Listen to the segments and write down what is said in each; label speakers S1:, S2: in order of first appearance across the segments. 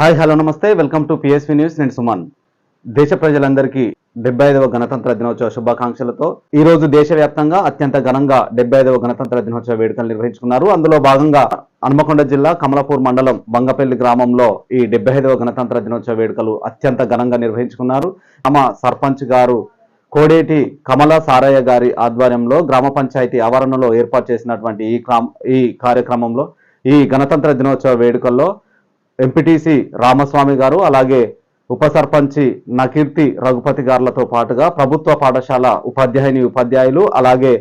S1: Hi hello నమస్తే. Welcome to PSV news నేను సుమన్. దేశ ప్రజలందరికీ డెబ్బై ఐదవ గణతంత్ర దినోత్సవ శుభాకాంక్షలతో ఈ రోజు దేశవ్యాప్తంగా అత్యంత ఘనంగా డెబ్బై ఐదవ గణతంత్ర దినోత్సవ వేడుకలు నిర్వహించుకున్నారు. అందులో భాగంగా హనుమకొండ జిల్లా కమలాపూర్ మండలం బంగపల్లి గ్రామంలో ఈ డెబ్బై ఐదవ గణతంత్ర దినోత్సవ వేడుకలు అత్యంత ఘనంగా నిర్వహించుకున్నారు. తమ సర్పంచ్ గారు కోడేటి కమల సారయ్య గారి ఆధ్వర్యంలో గ్రామ పంచాయతీ ఆవరణలో ఏర్పాటు చేసినటువంటి ఈ ఈ కార్యక్రమంలో ఈ గణతంత్ర దినోత్సవ వేడుకల్లో ఎంపీటీసీ రామస్వామి గారు అలాగే ఉప సర్పంచి నకీర్తి రఘుపతి గారులతో పాటుగా ప్రభుత్వ పాఠశాల ఉపాధ్యాయుని ఉపాధ్యాయులు అలాగే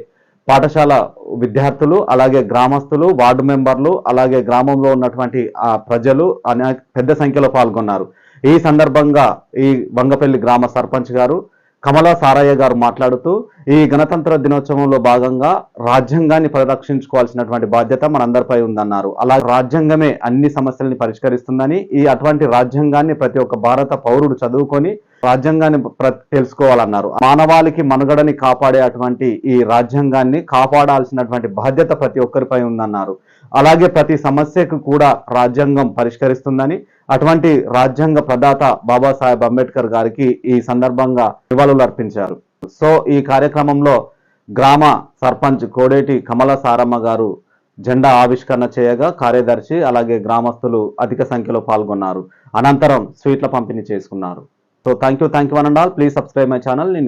S1: పాఠశాల విద్యార్థులు అలాగే గ్రామస్తులు వార్డు మెంబర్లు అలాగే గ్రామంలో ఉన్నటువంటి ఆ ప్రజలు అనే పెద్ద సంఖ్యలో పాల్గొన్నారు. ఈ సందర్భంగా ఈ వంగపల్లి గ్రామ సర్పంచ్ గారు కమలా సారయ్య గారు మాట్లాడుతూ ఈ గణతంత్ర దినోత్సవంలో భాగంగా రాజ్యాంగాన్ని పరిరక్షించుకోవాల్సినటువంటి బాధ్యత మనందరిపై ఉందన్నారు. అలా రాజ్యాంగమే అన్ని సమస్యల్ని పరిష్కరిస్తుందని ఈ అటువంటి రాజ్యాంగాన్ని ప్రతి ఒక్క భారత పౌరుడు చదువుకొని రాజ్యాంగాన్ని తెలుసుకోవాలన్నారు. మానవాళికి మనుగడని కాపాడే అటువంటి ఈ రాజ్యాంగాన్ని కాపాడాల్సినటువంటి బాధ్యత ప్రతి ఒక్కరిపై ఉందన్నారు. అలాగే ప్రతి సమస్యకు కూడా రాజ్యాంగం పరిష్కరిస్తుందని అటువంటి రాజ్యాంగ ప్రదాత బాబాసాహెబ్ అంబేద్కర్ గారికి ఈ సందర్భంగా నివాళులు అర్పించారు. సో ఈ కార్యక్రమంలో గ్రామ సర్పంచ్ కోడేటి కమల సారమ్మ గారు జెండా ఆవిష్కరణ చేయగా కార్యదర్శి అలాగే గ్రామస్తులు అధిక సంఖ్యలో పాల్గొన్నారు. అనంతరం స్వీట్ల పంపిణీ చేసుకున్నారు. So thank you thank you one and all please subscribe my channel నేను